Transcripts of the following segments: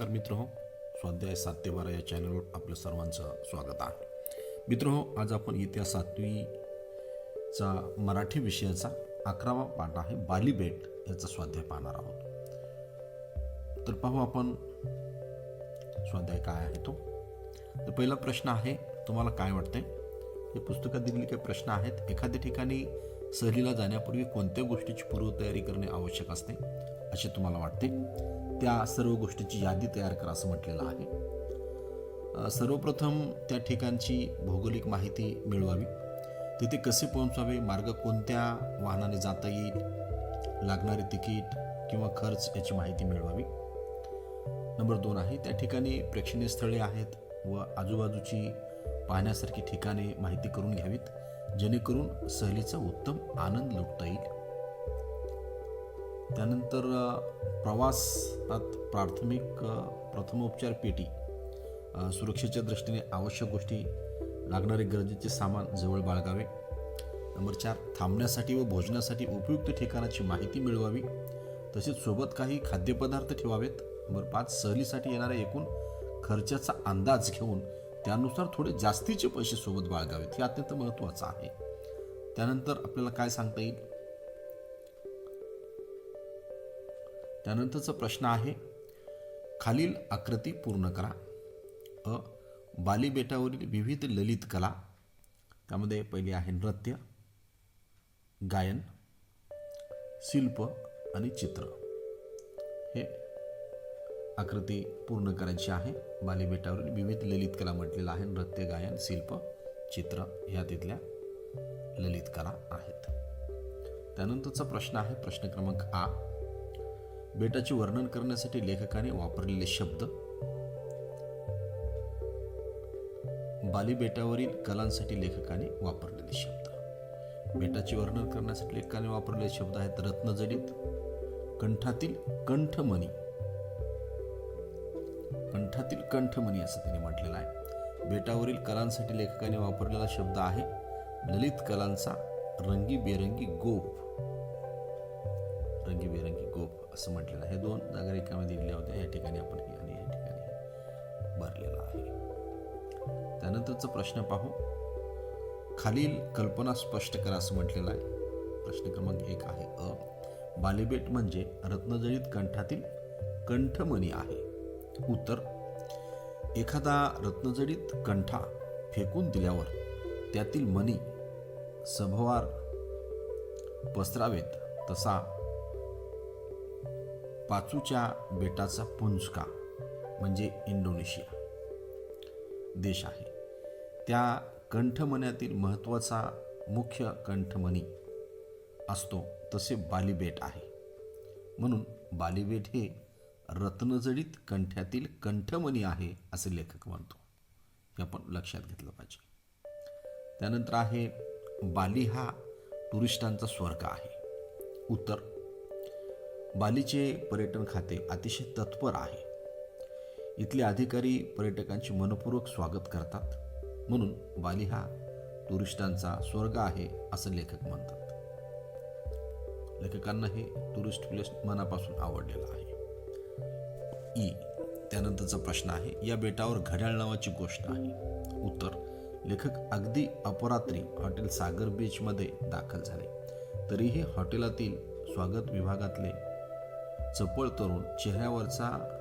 तर मित्र हो स्वाध्याय सात ते बारा या चॅनलवर आपलं सर्वांचं स्वागत आहे. मित्र हो आज आपण येत्या सातवीचा मराठी विषयाचा अकरावा पाठ आहे बालीबेट याचा स्वाध्याय पाहणार आहोत. तर पाहू आपण स्वाध्याय काय आहे तो. तर पहिला प्रश्न आहे तुम्हाला काय वाटते हे पुस्तकात दिलेले काही प्रश्न आहेत. एखाद्या ठिकाणी सहलीला जाण्यापूर्वी कोणत्या गोष्टीची पूर्वतयारी करणे आवश्यक असते असे तुम्हाला वाटते? त्या सर्व गोष्टीची यादी तयार करा असं म्हटलेलं आहे. सर्वप्रथम त्या ठिकाणची भौगोलिक माहिती मिळवावी. तिथे कसे पोहोचावे मार्ग कोणत्या वाहनाने जाता येईल लागणारे तिकीट किंवा खर्च याची माहिती मिळवावी. नंबर दोन आहे त्या ठिकाणी प्रेक्षणीय स्थळे आहेत व आजूबाजूची पाहण्यासारखी ठिकाणे माहिती करून घ्यावीत जेणेकरून सहलीचा उत्तम आनंद लुटता येईल. त्यानंतर प्रवासात प्राथमिक प्रथमोपचार पेटी सुरक्षेच्या दृष्टीने आवश्यक गोष्टी लागणारे गरजेचे सामान जवळ बाळगावे. नंबर चार थांबण्यासाठी व भोजनासाठी उपयुक्त ठिकाणाची माहिती मिळवावी. तसेच सोबत काही खाद्यपदार्थ ठेवावेत. नंबर पाच सहलीसाठी येणाऱ्या एकूण खर्चाचा अंदाज घेऊन त्यानुसार थोडे जास्तीचे पैसे सोबत बाळगावेत. हे अत्यंत महत्त्वाचं आहे. त्यानंतर आपल्याला काय सांगता येईल? त्यानंतरचा प्रश्न आहे खालील आकृती पूर्ण करा. अ बाली बेटावरील विविध ललित कला त्यामध्ये पहिली आहे नृत्य गायन शिल्प आणि चित्र. हे आकृती पूर्ण करायची आहे. बाली बेटावरील विविध ललित कला म्हटलेलं आहे. नृत्य गायन शिल्प चित्र ह्या तिथल्या ललित कला आहेत. त्यानंतरचा प्रश्न आहे प्रश्न क्रमांक आ. बेटाचे वर्णन करण्यासाठी लेखकाने वापरलेले शब्द बाली बेटावरील कलांसाठी लेखकाने वापरलेले शब्द. बेटाचे वर्णन करण्यासाठी लेखकाने वापरलेले शब्द आहेत रत्नजडित कंठातील कंठमणी. कंठातील कंठमणी असं त्यांनी म्हटलेलं आहे. बेटावरील कलांसाठी लेखकाने वापरलेला शब्द आहे ललित कलांचा रंगीबेरंगी गोप. रंगीबेरंगी गोप. असं म्हटलेलं आहे. हे दोन जागा रिकाम्या दिलेल्या होत्या. या ठिकाणी आपण हे आणि या ठिकाणी भरलेलं आहे. त्यानंतरचा प्रश्न पाहू. खालील कल्पना स्पष्ट करा असं म्हटलेलं आहे. प्रश्न क्रमांक एक आहे अ. बालीबेट म्हणजे रत्नजळीत कंठातील कंठमणी आहे. उत्तर. एखादा रत्नजडित कंठा फेकून दिल्यावर त्यातील मणी सभवार पसरावेत तसा पाचूच्या बेटाचा पुंजका म्हणजे इंडोनेशिया देश आहे. त्या कंठमण्यातील महत्त्वाचा मुख्य कंठमणी असतो तसे बालीबेट आहे. म्हणून बालीबेट हे रत्नजडित कंठ्यातील कंठमणी आहे असे लेखक म्हणतो. हे आपण लक्षात घेतलं पाहिजे. त्यानंतर आहे बाली हा टुरिस्टांचा स्वर्ग आहे. उत्तर बालीचे पर्यटन खाते अतिशय तत्पर आहे. इथले अधिकारी पर्यटकांचे मनपूर्वक स्वागत करतात. म्हणून बाली हा टुरिस्टांचा स्वर्ग आहे असं लेखक म्हणतात. लेखकांना हे टुरिस्ट प्लेस मनापासून आवडलेलं आहे. ई त्यानंतरचा प्रश्न आहे या बेटावर घड्याळ नावाची गोष्ट आहे. उत्तर लेखक अगदी अपरात्री हॉटेल सागर बीचमध्ये दाखल झाले. तरीही हॉटेलातील स्वागत विभागातले चपळ तरुण चेहऱ्यावरचा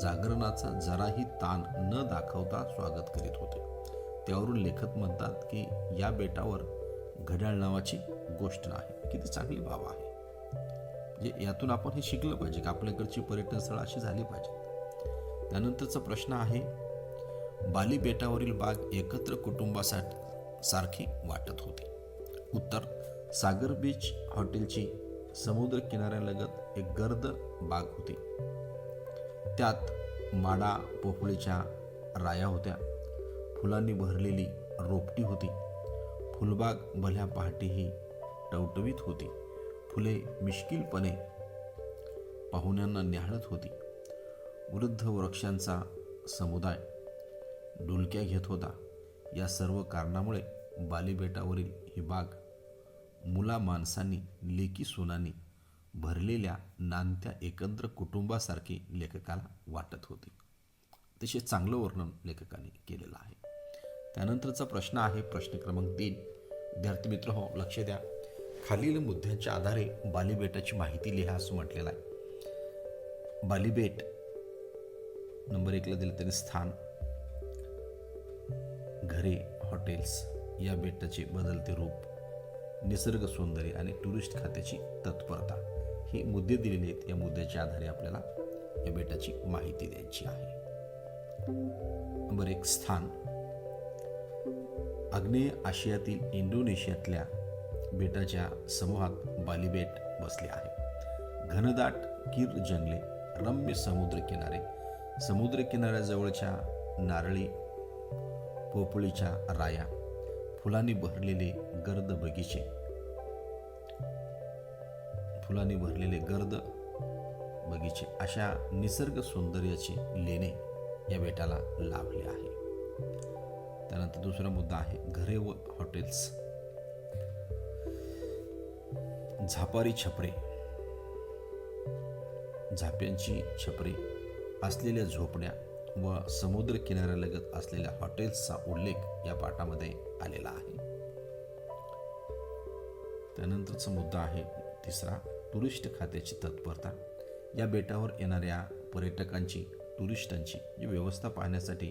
जागरणाचा जराही ताण न दाखवता स्वागत करीत होते. त्यावरून लेखक म्हणतात की या बेटावर घड्याळ नावाची गोष्ट नाही. किती चांगली बाब आहे. म्हणजे यातून आपण हे शिकलं पाहिजे की आपल्याकडची पर्यटन स्थळं अशी झाली पाहिजेत. त्यानंतरचा प्रश्न आहे बाली बेटावरील बाग एकत्र कुटुंबासाठी सारखी वाटत होती. उत्तर सागर बीच हॉटेलची समुद्र किनाऱ्यालगत एक गर्द बाग होती. त्यात माडा पोफळीच्या राया होत्या. फुलांनी भरलेली रोपटी होती. फुलबाग भल्या पहाटेही टवटवीत होती. फुले मिश्किलपणे पाहुण्यांना न्याहाळत होती. वृद्ध वृक्षांचा समुदाय डुलक्या घेत होता. या सर्व कारणामुळे बालीबेटावरील ही बाग मुला माणसांनी लेकी सोनांनी भरलेल्या नांदत्या एकत्र कुटुंबासारखी लेखकाला वाटत होते. अतिशय चांगलं वर्णन लेखकाने केलेलं आहे. त्यानंतरचा प्रश्न आहे प्रश्न क्रमांक तीन. विद्यार्थी मित्र हो लक्ष द्या. खालील मुद्द्यांच्या आधारे बालीबेटाची माहिती लिहा असं म्हटलेलं आहे. बालीबेट नंबर एकला दिलं त्याने स्थान. घरे हॉटेल्स या बेटाचे बदलते रूप. निसर्ग सौंदर्य आणि टुरिस्ट खात्याची तत्परता. हे मुद्दे दिलेले आहेत. या मुद्द्याच्या आधारे आपल्याला या बेटाची माहिती द्यायची आहे. नंबर एक स्थान. आग्नेय आशियातील इंडोनेशियातल्या बेटाच्या समूहात बालीबेट बसले आहे. घनदाट किर जंगले रम्य समुद्र किनारे समुद्र किनाऱ्याजवळच्या नारळी पोपळीच्या राया फुलांनी भरलेले गर्द बगीचे. फुलांनी भरलेले गर्द बगीचे. अशा निसर्ग सौंदर्याचे लेणे या बेटाला लाभले आहे. त्यानंतर दुसरा मुद्दा आहे घरे व हॉटेल्स. झापारी छपरे. झाप्यांची छपरे असलेल्या झोपड्या व समुद्र किनाऱ्यालगत असलेल्या हॉटेल्सचा उल्लेख या पाठामध्ये आलेला आहे. त्यानंतरचा मुद्दा आहे तिसरा टुरिस्ट खात्याची तत्परता. या बेटावर येणाऱ्या पर्यटकांची टुरिस्टांची जी व्यवस्था पाहण्यासाठी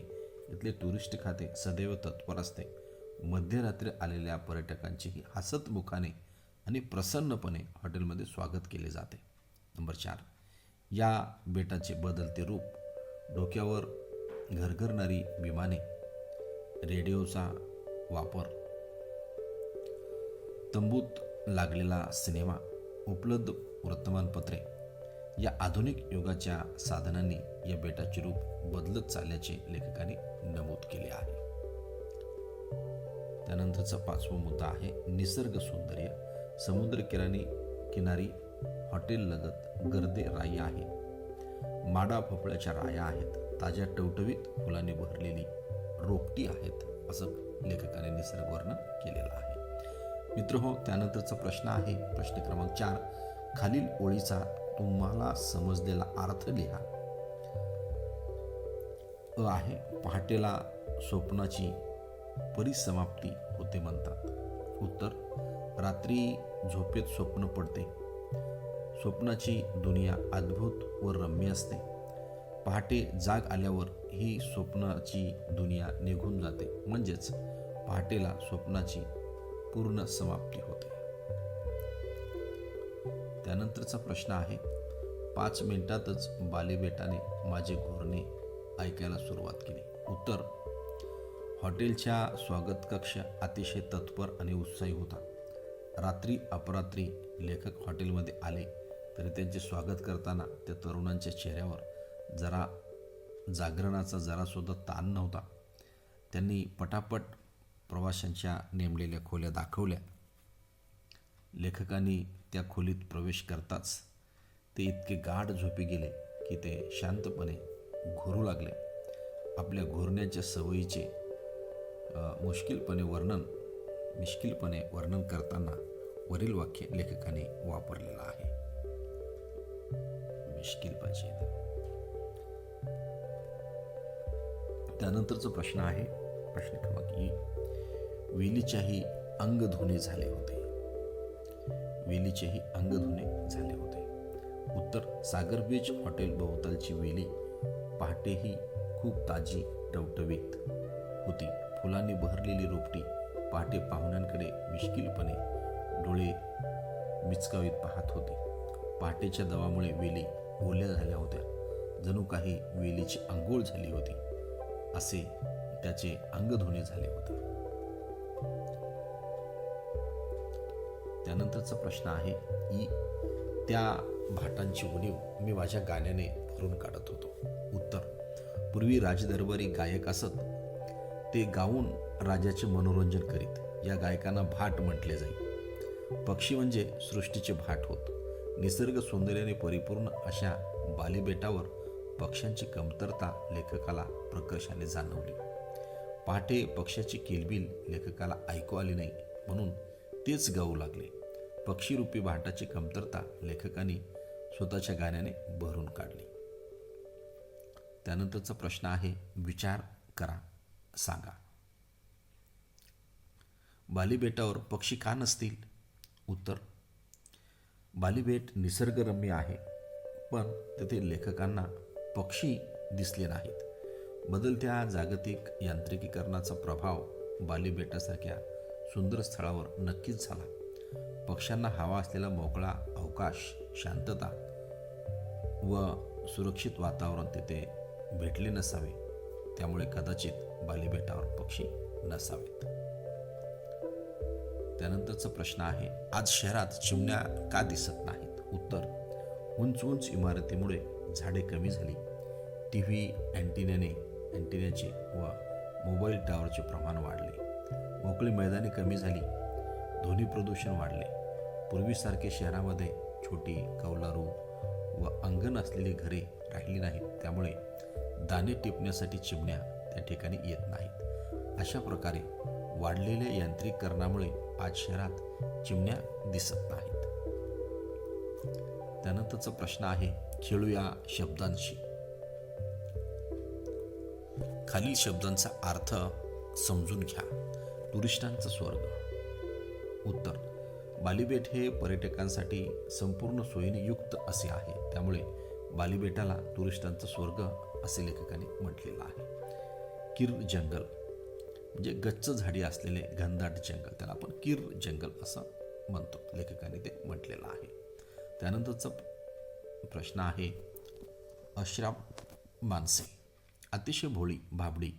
इथले टुरिस्ट खाते सदैव तत्पर असते. मध्यरात्री आलेल्या पर्यटकांचीही हसतमुखाने आणि प्रसन्नपणे हॉटेलमध्ये स्वागत केले जाते. नंबर चार या बेटाचे बदलते रूप डोक्यावर घरघरणारी विमाने रेडिओचा वापर तंबूत लागलेला सिनेमा उपलब्ध वर्तमानपत्रे या आधुनिक युगाच्या साधनांनी या बेटाचे रूप बदलत चालल्याचे लेखकाने नमूद केले आहे. त्यानंतरचा पाचवा मुद्दा आहे निसर्ग सौंदर्य. समुद्र किराणी किनारी हॉटेल लगत गर्दे राई आहे. माडा भोपळ्याच्या राया आहेत. ताज्या टवटवीत फुलांनी भरलेली रोपटी आहेत असं लेखकाने निसर्ग वर्णन केलेलं आहे. मित्र हो त्यानंतरचा प्रश्न आहे. प्रश्न क्रमांक चार. खालील ओळीचा तुम्हाला समजलेला अर्थ लिहा. अ आहे पहाटेला स्वप्नाची परिसमाप्ती होते म्हणतात. उत्तर रात्री झोपेत स्वप्न पडते. स्वप्नाची दुनिया अद्भुत व रम्य असते. पहाटे जाग आल्यावर ही स्वप्नाची दुनिया निघून जाते. म्हणजेच पहाटेला स्वप्नाची पूर्ण समाप्ती होते. त्यानंतरचा प्रश्न आहे पाच मिनिटातच बालेबेटाने माझे घोरणे ऐकायला सुरुवात केली. उत्तर हॉटेलच्या स्वागत कक्ष अतिशय तत्पर आणि उत्साही होता. रात्री अपरात्री लेखक हॉटेलमध्ये आले तरी त्यांचे स्वागत करताना त्या तरुणांच्या चेहऱ्यावर जरा जागरणाचा जरासुद्धा ताण नव्हता. त्यांनी पटापट प्रवाशांच्या नेमलेल्या खोल्या दाखवल्या. लेखकांनी त्या खोलीत प्रवेश करताच ते इतके गाढ झोपी गेले की ते शांतपणे घोरू लागले. आपल्या घोरण्याच्या सवयीचे मुश्किलपणे वर्णन मिश्किलपणे वर्णन करताना वरील वाक्य लेखकाने वापरलेलं आहे. मिश्किल पाहिजे. त्यानंतरचा प्रश्न आहे प्रश्न क्रमांक ई. वेलीच्याही अंग धुणे झाले होते. वेलीचेही अंग धुणे झाले होते. उत्तर सागर बीच हॉटेल भोवतालची वेली पहाटेही खूप ताजी टवटवीत होती. फुलांनी बहरलेली रोपटी पहाटे पाहुण्यांकडे मिश्किलपणे डोळे मिचकावीत पाहत होती. पहाटेच्या दवामुळे वेली ओल्या झाल्या होत्या. जणू काही वेलीची आंघोळ झाली होती. असे त्याचे अंग धुणे झाले होते. त्यानंतरचा प्रश्न आहे की त्या भाटांची उणीव मी माझ्या गाण्याने भरून काढत होतो. उत्तर पूर्वी राजदरबारी गायक असत ते गाऊन राजाचे मनोरंजन करीत. या गायकांना भाट म्हटले जाई. पक्षी म्हणजे सृष्टीचे भाट होत. निसर्ग सौंदर्याने परिपूर्ण अशा बालीबेटावर पक्ष्यांची कमतरता लेखकाला प्रकर्षाने जाणवली. पहाटे पक्षाची किलबिल लेखकाला ऐकू आली नाही म्हणून तेच गाऊ लागले. पक्षीरूपी भाटाची कमतरता लेखकांनी स्वतःच्या गाण्याने भरून काढली. त्यानंतरचा प्रश्न आहे विचार करा सांगा. बाली बेटावर पक्षी का नसतील? उत्तर बाली बेट निसर्गरम्य आहे पण तेथे लेखकांना पक्षी दिसले नाहीत. बदलत्या जागतिक यांत्रिकीकरणाचा प्रभाव बाली बेटासारख्या सुंदर स्थळावर नक्कीच झाला. पक्ष्यांना हवा असलेला मोकळा अवकाश शांतता व सुरक्षित वातावरण तिथे भेटले नसावे. त्यामुळे कदाचित बालीबेटावर पक्षी नसावेत. त्यानंतरचा प्रश्न आहे आज शहरात चिमण्या का दिसत नाहीत? उत्तर उंच उंच इमारतीमुळे झाडे कमी झाली. टी व्ही अँटिन्याने अँटिन्याचे व मोबाईल टॉवरचे प्रमाण वाढले. मोकळी मैदाने कमी झाली. ध्वनी प्रदूषण वाढले. पूर्वीसारखे शहरामध्ये छोटी कौलारू व अंगण असलेली घरे राहिली नाहीत. त्यामुळे दाणे टिपण्यासाठी चिमण्या त्या ठिकाणी येत नाहीत. अशा प्रकारे वाढलेल्या यांत्रिकीकरणामुळे आज शहरात चिमण्या दिसत नाहीत. त्यानंतरचा प्रश्न आहे खेळूया शब्दांशी. खालील शब्दांचा अर्थ समजून घ्या. टुरिस्टांचा स्वर्ग. उत्तर बालीबेट हे पर्यटकांसाठी संपूर्ण सोयीने युक्त असे आहे. त्यामुळे बालीबेटाला टुरिस्टांचं स्वर्ग असे लेखकाने म्हटलेलं आहे. किर जंगल म्हणजे गच्च झाडी असलेले घनदाट जंगल त्याला आपण किर जंगल असं म्हणतो लेखकाने ते म्हटलेलं आहे. त्यानंतरचा प्रश्न आहे अश्राप माणसे अतिशय भोळी भाबडी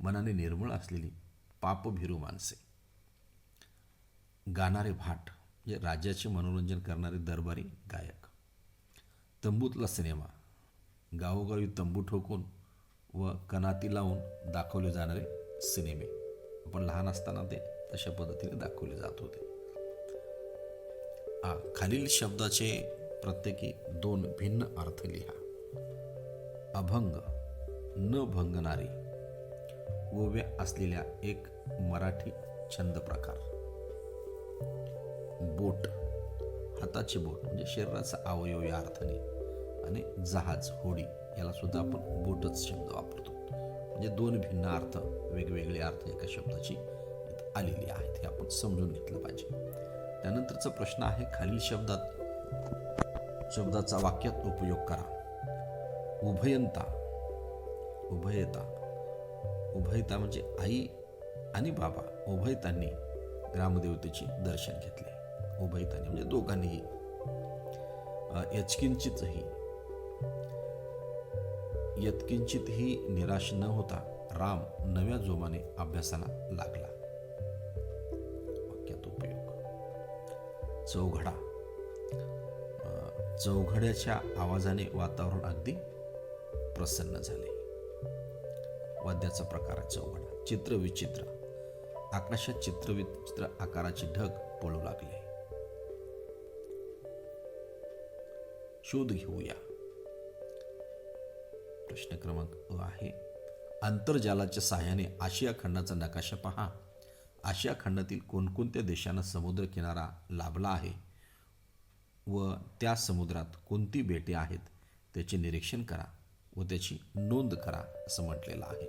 मनाने निर्मळ असलेली पापभिरू माणसे गाणारे भाट म्हणजे राज्याचे मनोरंजन करणारे दरबारी गायक. तंबूतला सिनेमा गावोगावी तंबू ठोकून व कनाती लावून दाखवले जाणारे सिनेमे. आपण लहान असताना ते तशा पद्धतीने दाखवले जात होते. आ, खालील शब्दाचे प्रत्येकी दोन भिन्न अर्थ लिहा. अभंग न भंगणारी ओव्या असलेल्या एक मराठी छंद प्रकार. बोट हाताचे बोट म्हणजे शरीराचा अवयव या अर्थाने आणि जहाज होडी याला सुद्धा आपण बोटच शब्द वापरतो. म्हणजे दोन भिन्न अर्थ वेगवेगळे अर्थ एका शब्दाची आलेली आहेत हे आपण समजून घेतलं पाहिजे. त्यानंतरचा प्रश्न आहे खालील शब्दात शब्दाचा वाक्यात उपयोग करा. उभयंता उभयता उभयता म्हणजे आई आणि बाबा उभयतांनी ग्रामदेवतेचे दर्शन घेतले. उभयताने म्हणजे दोघांनीही. यचकिंचितही यत्किंचितही. निराश न होता राम नव्या जोमाने अभ्यासाला लागला. वाक्यात उपयोग. चौघडा. चौघड्याच्या आवाजाने वातावरण अगदी प्रसन्न झाले. वाद्याचा प्रकार आहे चौघडा. चित्रविचित्र आकाशात चित्रविचित्र आकाराचे ढग पळू लागले. शोध घेऊया. प्रश्न क्रमांक अ आहे. आंतरजालाच्या सहाय्याने आशिया खंडाचा नकाशा पहा. आशिया खंडातील कोणकोणत्या देशांना समुद्र किनारा लाभला आहे व त्या समुद्रात कोणती बेटे आहेत त्याचे निरीक्षण करा व त्याची नोंद करा असं म्हटलेलं आहे.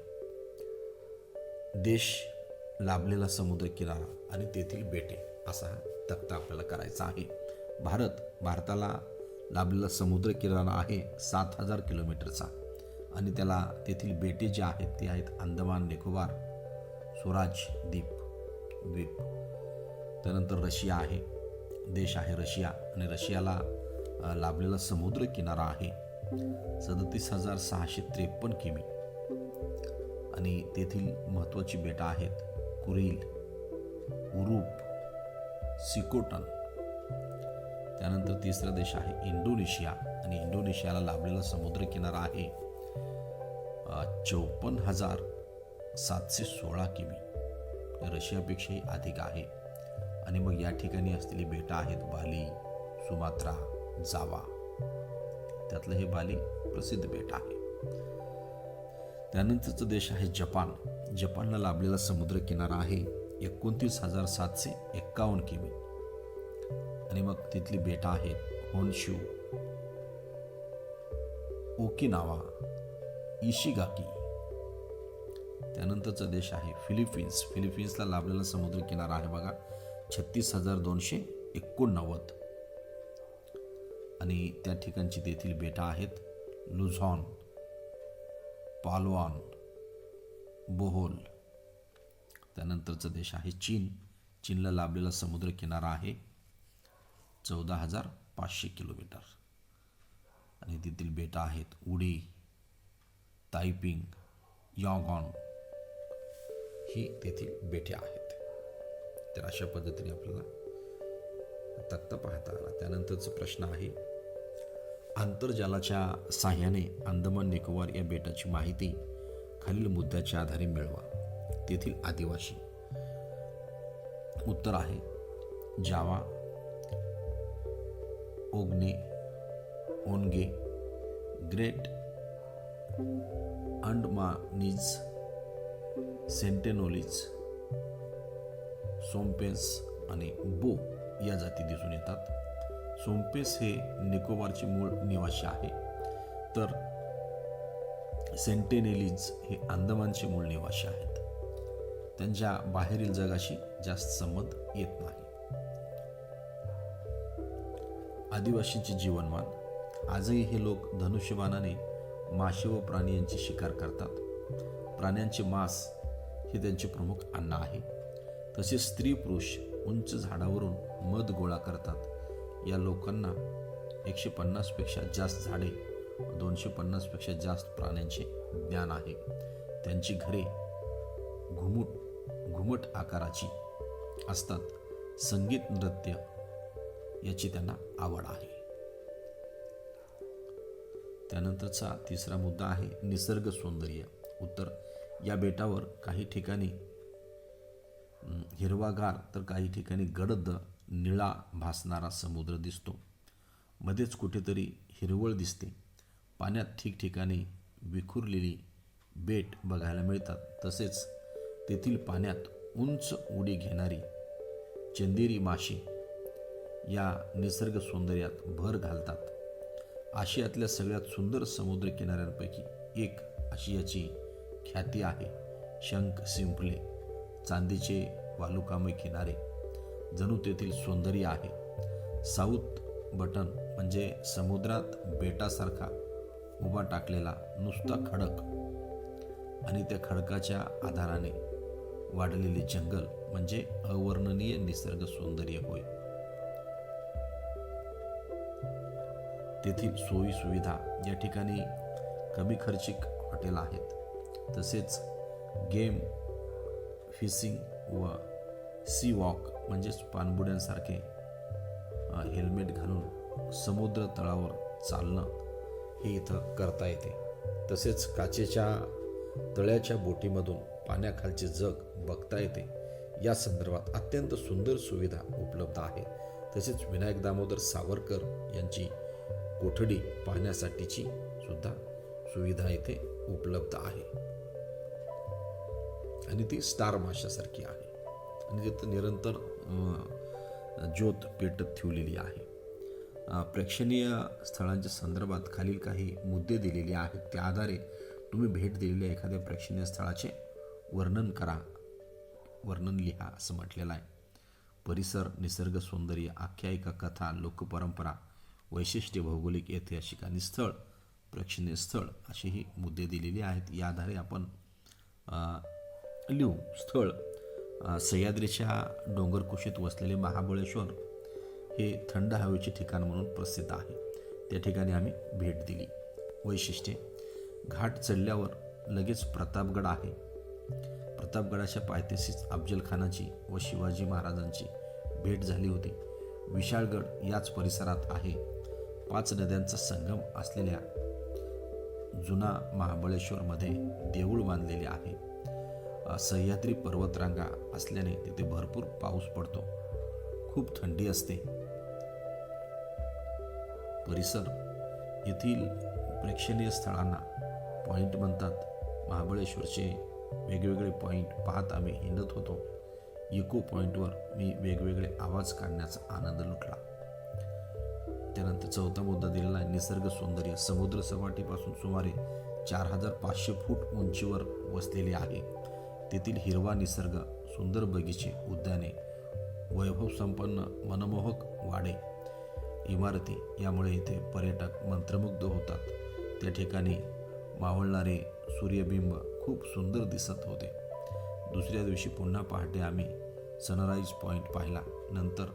देश लाभलेला समुद्र किनारा आणि तेथील बेटे असा हा तक्ता आपल्याला करायचा आहे. भारत भारताला लाभलेला समुद्र किनारा आहे सात हजार किलोमीटरचा. आणि त्याला तेथील बेटे जे आहेत ते आहेत अंदमान निकोबार स्वराज द्वीप द्वीप. त्यानंतर रशिया आहे देश आहे रशिया. आणि रशियाला लाभलेला समुद्र किनारा आहे सदतीस हजार सहाशे त्रेपन्न किमी. आणि तेथील महत्त्वाची बेटं आहेत कुरील उरूप सिकोटन त्यानंतर तिसरा देश आहे इंडोनेशिया आणि इंडोनेशियाला लाभलेला समुद्रकिनारा आहे चौपन्न हजार सातशे सोळा किमी. रशियापेक्षाही अधिक आहे. आणि मग या ठिकाणी असलेली बेटं आहेत बाली सुमात्रा जावा. त्यातलं हे बाली प्रसिद्ध बेट आहे. त्यानंतरचा देश आहे जपान. जपानला लाभलेला समुद्र किनारा आहे एकोणतीस हजार सातशे एक्कावन्न किमी. आणि मग तिथली बेटा आहेत होनशू. Okinawa Ishigaki. त्यानंतरचा देश आहे फिलिपिन्स. फिलिपिन्सला लाभलेला समुद्र किनारा आहे बघा छत्तीस हजार दोनशे एकोणनव्वद. आणि त्या ठिकाणची तेथील बेटा आहेत लुझॉन पालवान बोहोल. त्यानंतरचा देश आहे चीन. चीनला लाभलेला समुद्र किनारा आहे चौदा हजार पाचशे किलोमीटर. आणि तेथील बेटा आहेत उडी तायपिंग यॉगॉन. ही तेथील बेटे आहेत. तर अशा पद्धतीने आपल्याला तक्ता पाहता आला. त्यानंतरचा प्रश्न आहे आंतरजालाच्या साह्याने अंदमान निकोबार या बेटाची माहिती खालील मुद्द्याच्या आधारे मिळवा. तेथील आदिवासी. उत्तर आहे जावा ओग्ने ओनगे ग्रेट अंडमानीज सेंटेनोलीज सोम्पेन्स आणि बो या जाती दिसून येतात. सोमपेस हे निकोबारचे मूळ निवासी आहे. तर सेंटेनेलीज हे अंदमानचे मूळ निवासी आहेत. त्यांच्या बाहेरील जगाशी जास्त संबंध येत नाही. आदिवासींचे जीवनमान. आजही हे लोक धनुष्यबाणाने मासे व प्राणी यांची शिकार करतात. प्राण्यांचे मांस हे त्यांचे प्रमुख अन्न आहे. तसेच स्त्री पुरुष उंच झाडावरून मध गोळा करतात. या लोकांना एकशे पन्नासपेक्षा जास्त झाडे दोनशे पन्नासपेक्षा जास्त प्राण्यांचे ज्ञान आहे. त्यांची घरे घुमट घुमट आकाराची असतात. संगीत नृत्य याची त्यांना आवड आहे. त्यानंतरचा तिसरा मुद्दा आहे निसर्ग सौंदर्य. उत्तर या बेटावर काही ठिकाणी हिरवागार तर काही ठिकाणी गडद निळा भासणारा समुद्र दिसतो. मध्येच कुठेतरी हिरवळ दिसते. पाण्यात ठिकठिकाणी विखुरलेली बेट बघायला मिळतात. तसेच तेथील पाण्यात उंच उडी घेणारी चंदेरी माशी या निसर्ग सौंदर्यात भर घालतात. आशियातल्या सगळ्यात सुंदर समुद्र किनाऱ्यांपैकी एक आशियाची ख्याती आहे शंख शिंपले चांदीचे वालुकामय किनारे. जणू तेथील सौंदर्य आहे. साऊथ बटन म्हणजे समुद्रात बेटासारखा उभा टाकलेला नुसता खडक आणि त्या खडकाच्या आधाराने वाढलेले जंगल म्हणजे अवर्णनीय निसर्ग सौंदर्य होय. तेथील सोयीसुविधा या ठिकाणी कमी खर्चिक हॉटेल आहेत. तसेच गेम फिशिंग व सी वॉक म्हणजेच पाणबुड्यांसारखे हेल्मेट घालून समुद्र तळावर चालणं हे इथं करता येते. तसेच काचेच्या तळ्याच्या बोटीमधून पाण्याखालचे जग बघता येते. या संदर्भात अत्यंत सुंदर सुविधा उपलब्ध आहे. तसेच विनायक दामोदर सावरकर यांची कोठडी पाहण्यासाठीची सुद्धा सुविधा इथे उपलब्ध आहे. आणि ती स्टार माशासारखी आहे. आणि तिथं निरंतर ज्योत पेटत ठेवलेली आहे. प्रेक्षणीय स्थळांच्या संदर्भात खालील काही मुद्दे दिलेले आहेत. त्या आधारे तुम्ही भेट दिलेल्या एखाद्या प्रेक्षणीय स्थळाचे वर्णन करा. वर्णन लिहा असं म्हटलेलं आहे. परिसर निसर्ग सौंदर्य आख्यायिका कथा लोकपरंपरा वैशिष्ट्य भौगोलिक ऐतिहासिक आणि स्थळ प्रेक्षणीय स्थळ असेही मुद्दे दिलेले आहेत. या आधारे आपण लिहू. स्थळ सह्याद्रीच्या डोंगरकुशीत वसलेले महाबळेश्वर हे थंड हवेचे ठिकाण म्हणून प्रसिद्ध आहे. त्या ठिकाणी आम्ही भेट दिली. वैशिष्ट्ये. घाट चढल्यावर लगेच प्रतापगड आहे. प्रतापगडाच्या पायथ्याशीच अफजलखानाची व शिवाजी महाराजांची भेट झाली होती. विशाळगड याच परिसरात आहे. पाच नद्यांचा संगम असलेल्या जुना महाबळेश्वरमध्ये देऊळ बांधलेले आहे. सह्याद्री पर्वतरांगा असल्याने तिथे भरपूर पाऊस पडतो. खूप थंडी असते. परिसर येथील प्रेक्षणीय स्थळांना पॉईंट म्हणतात. महाबळेश्वरचे वेगवेगळे पॉईंट पाहत आम्ही हिंडत होतो. इको पॉईंटवर मी वेगवेगळे आवाज काढण्याचा आनंद लुटला. त्यानंतर चौथा मुद्दा दिलेला आहे निसर्ग सौंदर्य. समुद्र सपाटीपासून सुमारे चार हजार पाचशे फूट उंचीवर वसलेले आहे. तेथील हिरवा निसर्ग सुंदर बगीचे उद्याने वैभव संपन्न मनमोहक वाडे इमारती यामुळे इथे पर्यटक मंत्रमुग्ध होतात. त्या ठिकाणी मावळणारे सूर्यबिंब खूप सुंदर दिसत होते. दुसऱ्या दिवशी पुन्हा पहाटे आम्ही सनराईज पॉईंट पाहिला. नंतर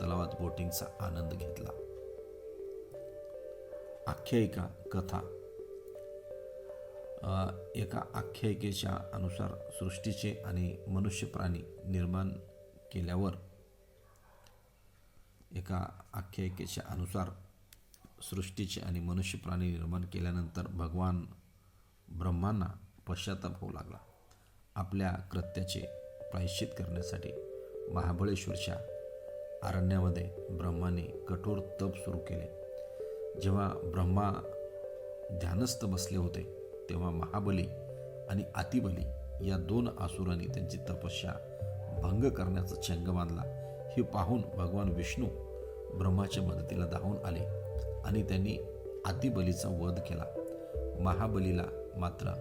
तलावात बोटिंगचा आनंद घेतला. आख्यायिका कथा. एका आख्यायिकेच्या अनुसार सृष्टीचे आणि मनुष्य प्राणी निर्माण केल्यावर एका आख्यायिकेच्या अनुसार सृष्टीचे आणि मनुष्य प्राणी निर्माण केल्यानंतर भगवान ब्रह्मांना पश्चाताप होऊ लागला. आपल्या कृत्याचे प्रायश्चित करण्यासाठी महाबळेश्वरच्या अरण्यामध्ये ब्रह्माने कठोर तप सुरू केले. जेव्हा ब्रह्मा ध्यानस्थ बसले होते तेव्हा महाबली आणि अतिबली या दोन आसुरांनी त्यांची तपस्या भंग करण्याचा चंग बांधला हे पाहून भगवान विष्णू ब्रह्माच्या मदतीला धावून आले आणि त्यांनी अतिबलीचा वध केला. महाबलीला मात्र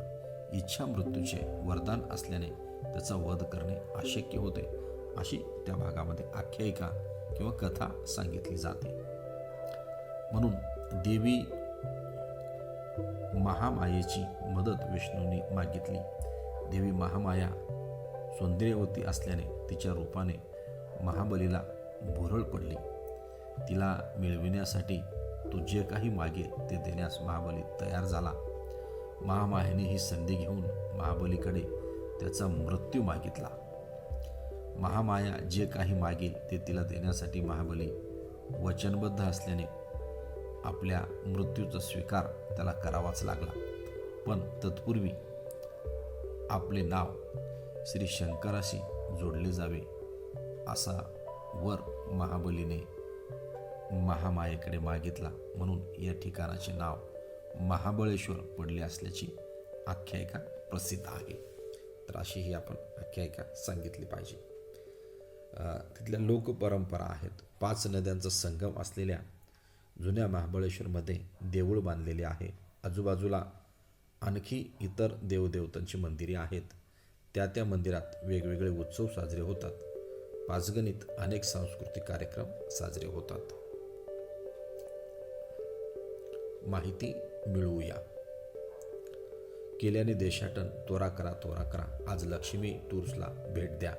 इच्छा मृत्यूचे वरदान असल्याने त्याचा वध करणे अशक्य होते अशी त्या भागामध्ये आख्यायिका किंवा कथा सांगितली जाते. म्हणून देवी महामायेची मदत विष्णूंनी मागितली. देवी महामाया सौंदर्यवती असल्याने तिच्या रूपाने महाबलीला भुरळ पडली. तिला मिळविण्यासाठी तो जे काही मागेल ते देण्यास महाबली तयार झाला. महामायेने ही संधी घेऊन महाबलीकडे त्याचा मृत्यू मागितला. महामाया जे काही मागेल ते तिला देण्यासाठी महाबली वचनबद्ध असल्याने आपल्या मृत्यूचा स्वीकार त्याला करावाच लागला. पण तत्पूर्वी आपले नाव श्री शंकराशी जोडले जावे असा वर महाबलीने महामायेकडे मागितला. म्हणून या ठिकाणाचे नाव महाबळेश्वर पडले असल्याची आख्यायिका प्रसिद्ध आहे. तर अशी ही आपण आख्यायिका सांगितली पाहिजे. तिथल्या लोकपरंपरा आहेत. पाच नद्यांचा संगम असलेल्या जुन्या महाबळेश्वरमध्ये देऊळ बांधलेले आहे. आजूबाजूला आणखी इतर देवदेवतांची मंदिरे आहेत. त्या त्या मंदिरात वेगवेगळे उत्सव साजरे होतात. पाचगणित अनेक सांस्कृतिक कार्यक्रम साजरे होतात. माहिती मिळवूया. केल्याने देशाटन त्वरा करा त्वरा करा. आज लक्ष्मी टूर्सला भेट द्या.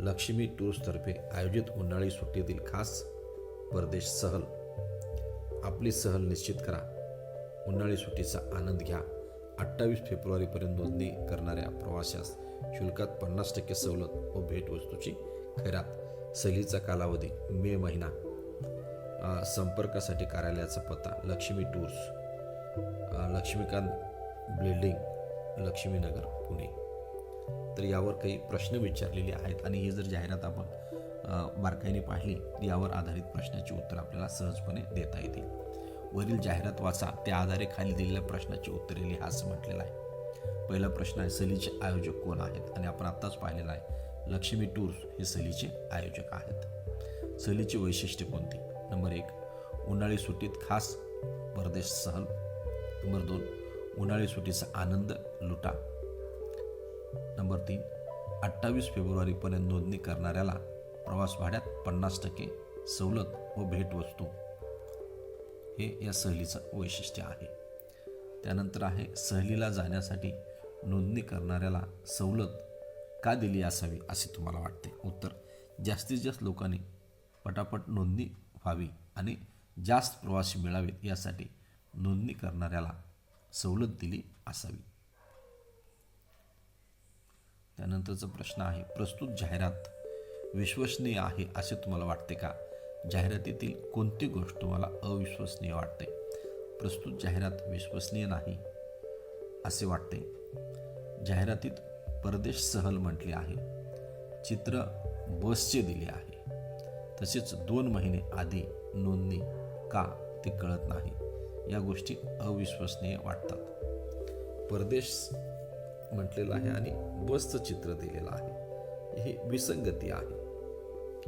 लक्ष्मी टूर्सतर्फे आयोजित उन्हाळी सुट्टीतील खास परदेश सहल आपली सहल निश्चित करा. उन्हाळी सुट्टीचा आनंद घ्या. अठ्ठावीस फेब्रुवारीपर्यंत नोंदणी करणाऱ्या प्रवाशास शुल्कात पन्नास टक्के सवलत व भेटवस्तूची खैरात. सहलीचा कालावधी मे महिना. संपर्कासाठी कार्यालयाचा पत्ता लक्ष्मी टूर्स. लक्ष्मीकांत बिल्डिंग लक्ष्मीनगर पुणे. तर यावर काही प्रश्न विचारलेले आहेत आणि ही जर जाहिरात आपण बारकाईने पाहिली यावर आधारित प्रश्नाची उत्तर आपल्याला सहजपणे देता येतील. वरील जाहिरात वाचा त्या आधारे खाली दिलेल्या प्रश्नाची उत्तरे लिहा असं म्हटलेलं आहे. पहिला प्रश्न आहे सहलीचे आयोजक कोण आहेत? आणि आपण आत्ताच पाहिलेला आहे लक्ष्मी टूर्स हे सहलीचे आयोजक आहेत. सहलीची वैशिष्ट्ये कोणती? नंबर एक उन्हाळी सुट्टीत खास परदेश सहल. नंबर दोन उन्हाळी सुट्टीचा आनंद लुटा. नंबर तीन अठ्ठावीस फेब्रुवारीपर्यंत नोंदणी करणाऱ्याला प्रवास भाड्यात पन्नास टक्के सवलत व भेटवस्तू हे या सहलीचं वैशिष्ट्य आहे. त्यानंतर आहे सहलीला जाण्यासाठी नोंदणी करणाऱ्याला सवलत का दिली असावी असे तुम्हाला वाटते? उत्तर जास्तीत जास्त लोकांनी पटापट नोंदणी व्हावी आणि जास्त प्रवासी मिळावेत यासाठी नोंदणी करणाऱ्याला सवलत दिली असावी. त्यानंतरचा प्रश्न आहे प्रस्तुत जाहिरात विश्वसनीय आहे असे तुम्हाला वाटते का? जाहिरातीतील कोणती गोष्ट तुम्हाला अविश्वसनीय वाटते? प्रस्तुत जाहिरात विश्वसनीय नाही असे वाटते. जाहिरातीत परदेश सहल म्हटले आहे. चित्र बसचे दिले आहे. तसेच दोन महिने आधी नोंदणी का ते कळत नाही. या गोष्टी अविश्वसनीय वाटतात. परदेश म्हटलेलं आहे आणि बसचं चित्र दिलेलं आहे. ही विसंगती आहे.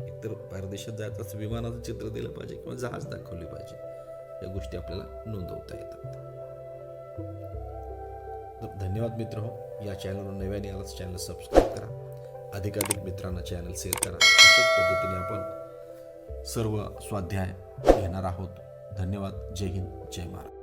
एकतर परदेशात जायचं असं विमानाचं चित्र दिलं पाहिजे किंवा जहाज दाखवले पाहिजे. या गोष्टी आपल्याला नोंदवता येतात. तर धन्यवाद मित्र हो. या चॅनलवर नव्याने आलाच चॅनल सबस्क्राईब करा. अधिकाधिक मित्रांना चॅनल शेअर करा. अशाच पद्धतीने आपण सर्व स्वाध्याय घेणार आहोत. धन्यवाद. जय हिंद. जय महाराज